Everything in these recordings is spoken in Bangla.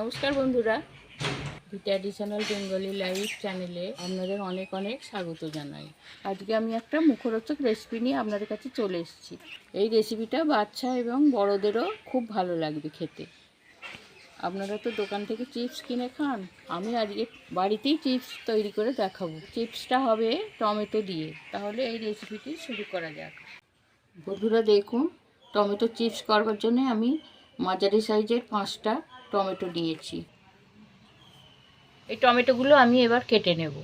নমস্কার বন্ধুরা। ট্র্যাডিশনাল বেঙ্গলি লাইফ চ্যানেলে আপনাদের অনেক অনেক স্বাগত জানাই। আজকে আমি একটা মুখরোচক রেসিপি নিয়ে আপনাদের কাছে চলে এসেছি। এই রেসিপিটা বাচ্চা এবং বড়দেরও খুব ভালো লাগবে খেতে। আপনারা তো দোকান থেকে চিপস কিনে খান, আমি আজকে বাড়িতেই চিপস তৈরি করে দেখাবো। চিপসটা হবে টমেটো দিয়ে। তাহলে এই রেসিপিটি শুরু করা যাক। বন্ধুরা দেখুন, টমেটো চিপস করবার জন্য আমি মাঝারি সাইজের পাঁচটা টমেটো নিয়েছি। এই টমেটোগুলো আমি এবার কেটে নেব।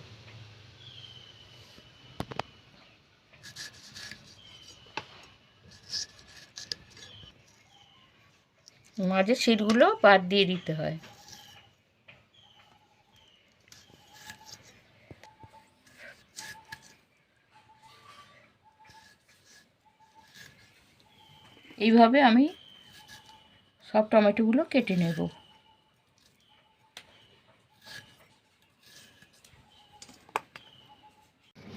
মাঝে সিটগুলো বাদ দিয়ে দিতে হয়। এইভাবে আমি সব টমেটোগুলো কেটে নেব।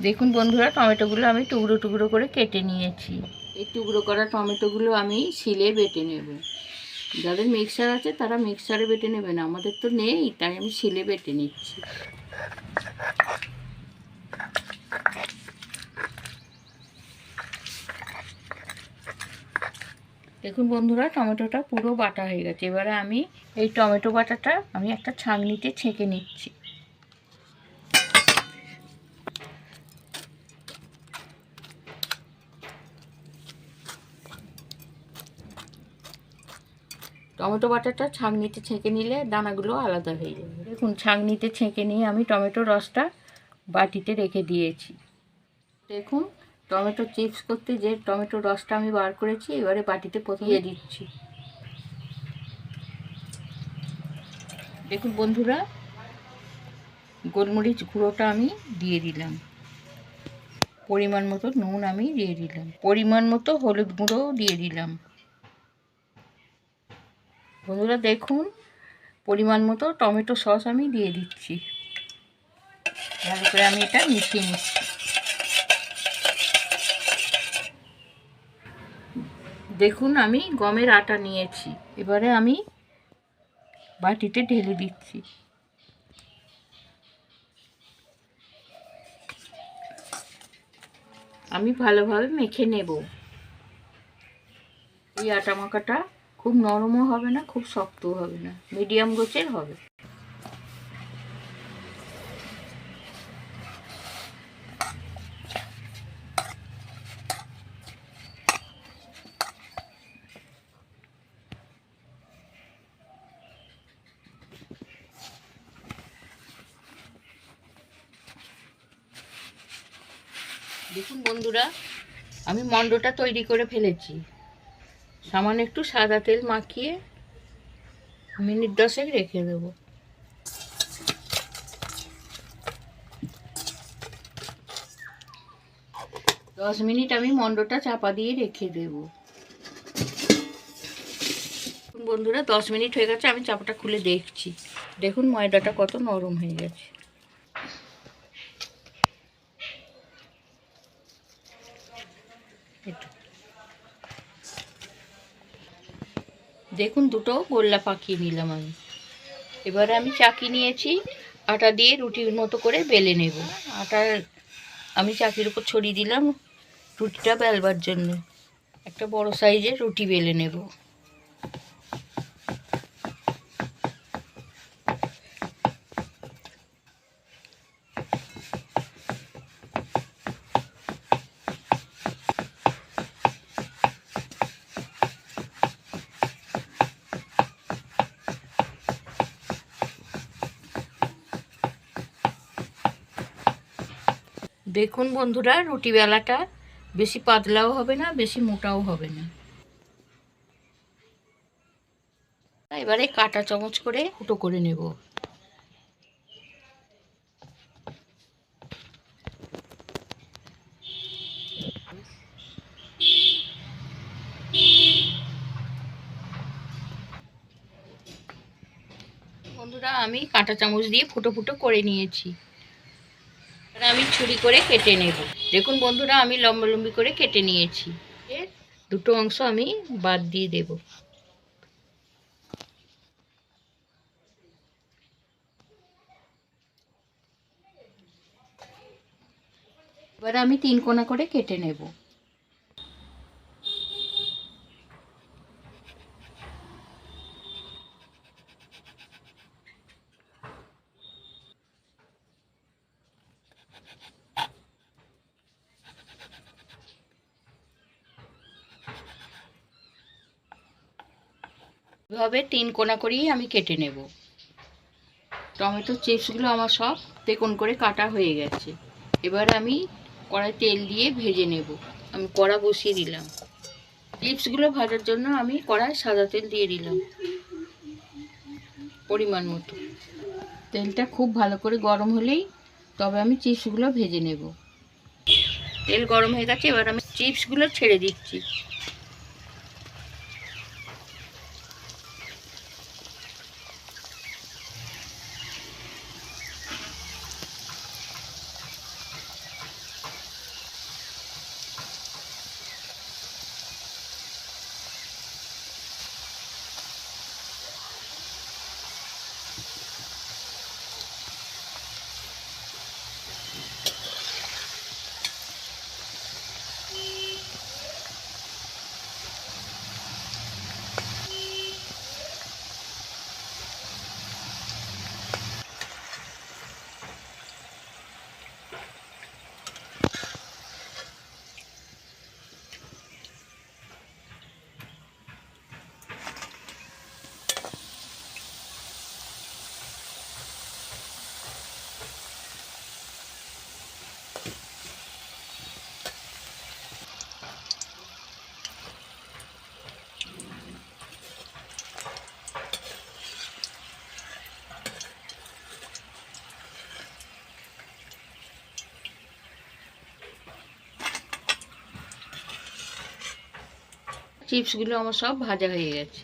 দেখুন বন্ধুরা, টমেটোগুলো আমি টুকরো টুকরো করে কেটে নিয়েছি। এই টুকরো করা টমেটোগুলো আমি শিলে বেটে নেব। যাদের মিক্সার আছে তারা মিক্সারে বেটে নেবেন আমাদের তো নেই, তাই আমি শিলে বেটে নিচ্ছি। দেখুন বন্ধুরা, টমেটোটা পুরো বাটা হয়ে গেছে। এবারে আমি এই টমেটো বাটাটা আমি একটা ছাঁকনিতে ছেঁকে নিচ্ছি। টমেটো বাটাটা ছাঁকনিতে ছেঁকে নিলে দানাগুলো আলাদা হয়ে যাবে। দেখুন, ছাঁকনিতে ছেঁকে নিয়ে আমি টমেটো রসটা বাটিতে রেখে দিয়েছি। দেখুন টমেটো চিপস করতে যে টমেটো রসটা আমি বার করেছি এবারে বাটিতে পচিয়ে দিচ্ছি। দেখুন বন্ধুরা গোলমরিচ গুঁড়োটা আমি দিয়ে দিলাম। পরিমাণ মতো নুন আমি দিয়ে দিলাম। পরিমাণ মতো হলুদ গুঁড়োও দিয়ে দিলাম। বন্ধুরা দেখুন পরিমাণ মতো টমেটো সস আমি দিয়ে দিচ্ছি। ভালো করে আমি এটা মিশিয়ে নিচ্ছি। দেখুন, আমি গমের আটা নিয়েছি। এবারে আমি বাটিতে ঢেলে দিচ্ছি। আমি ভালোভাবে মেখে নেব। এই আটা মাখাটা খুব নরমও হবে না, খুব শক্তও হবে না, মিডিয়াম গোছের হবে। দেখুন বন্ধুরা, আমি মণ্ডটা তৈরি করে ফেলেছি। সামান্য একটু সাদা তেল মাখিয়ে মিনিট দশেক রেখে দেব। দশ মিনিট আমি মণ্ডটা চাপা দিয়ে রেখে দেব। বন্ধুরা, দশ মিনিট হয়ে গেছে, আমি চাপাটা খুলে দেখছি। দেখুন ময়দাটা কত নরম হয়ে গেছে। দেখুন দুটো গোল্লা পাকিয়ে নিলাম আমি। এবারে আমি চাকি নিয়েছি? আটা দিয়ে রুটির মতো করে বেলে নেব। আটা আমি চাকির উপর ছড়িয়ে দিলাম রুটিটা বেলবার জন্য। একটা বড় সাইজের রুটি বেলে নেব। দেখুন বন্ধুরা, রুটি বেলাটা বেশি পাতলাও হবে না, বেশি মোটাও হবে না। এবারে কাটা চামচ করে ফুটো করে নেব। বন্ধুরা, আমি কাঁটা চামচ দিয়ে ফুটো ফুটো করে নিয়েছি। আমি ছুরি করে কেটে নেব। দেখুন বন্ধুরা আমি লম্বলম্বি করে কেটে নিয়েছি। এর দুটো অংশ আমি বাদ দিয়ে দেব। এবার আমি তিন কোনা করে কেটে নেব। এভাবে তিন কোনা করেই আমি কেটে নেব। টমেটো চিপসগুলো আমার সব তেকোন করে কাটা হয়ে গেছে। এবার আমি কড়াই তেল দিয়ে ভেজে নেব। আমি কড়া বসিয়ে দিলাম। চিপসগুলো ভাজার জন্য আমি কড়ায় সাদা তেল দিয়ে দিলাম। পরিমাণ মতো। তেলটা খুব ভালো করে গরম হলেই তবে আমি চিপসগুলো ভেজে নেব। তেল গরম হয়ে গেছে, এবার আমি চিপসগুলো ছেড়ে দিচ্ছি। চিপসগুলো আমার সব ভাজা হয়ে গেছে।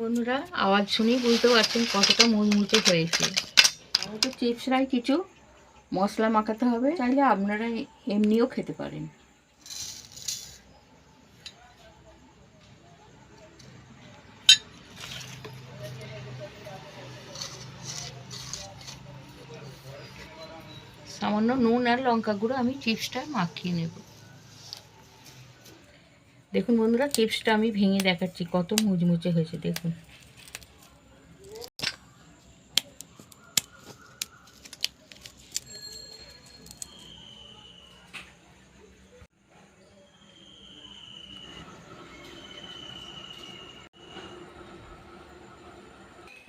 বন্ধুরা, আওয়াজ শুনেই বুঝতে পারছেন কতটা মুচমুচে হয়েছে। তো চিপসরাই কিছু মশলা মাখাতে হবে, চাইলে আপনারা এমনিও খেতে পারেন। সামান্য নুন আর লঙ্কা গুঁড়ো আমি চিপসটা মাখিয়ে নেব। দেখুন বন্ধুরা, চিপসটা আমি ভেঙে দেখাচ্ছি, কত মুচমুচে হয়েছে, দেখুন।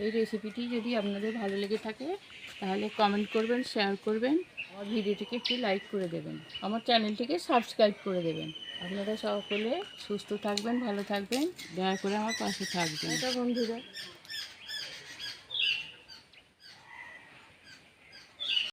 এই রেসিপিটি যদি আপনাদের ভালো লেগে থাকে, তাহলে কমেন্ট করবেন শেয়ার করবেন। আমার ভিডিওটিকে একটি লাইক করে দেবেন। আমার চ্যানেলটিকে সাবস্ক্রাইব করে দেবেন। আপনারা সকলে সুস্থ থাকবেন, ভালো থাকবেন। দয়া করে আমার পাশে থাকবেন। এটা বন্ধুরা।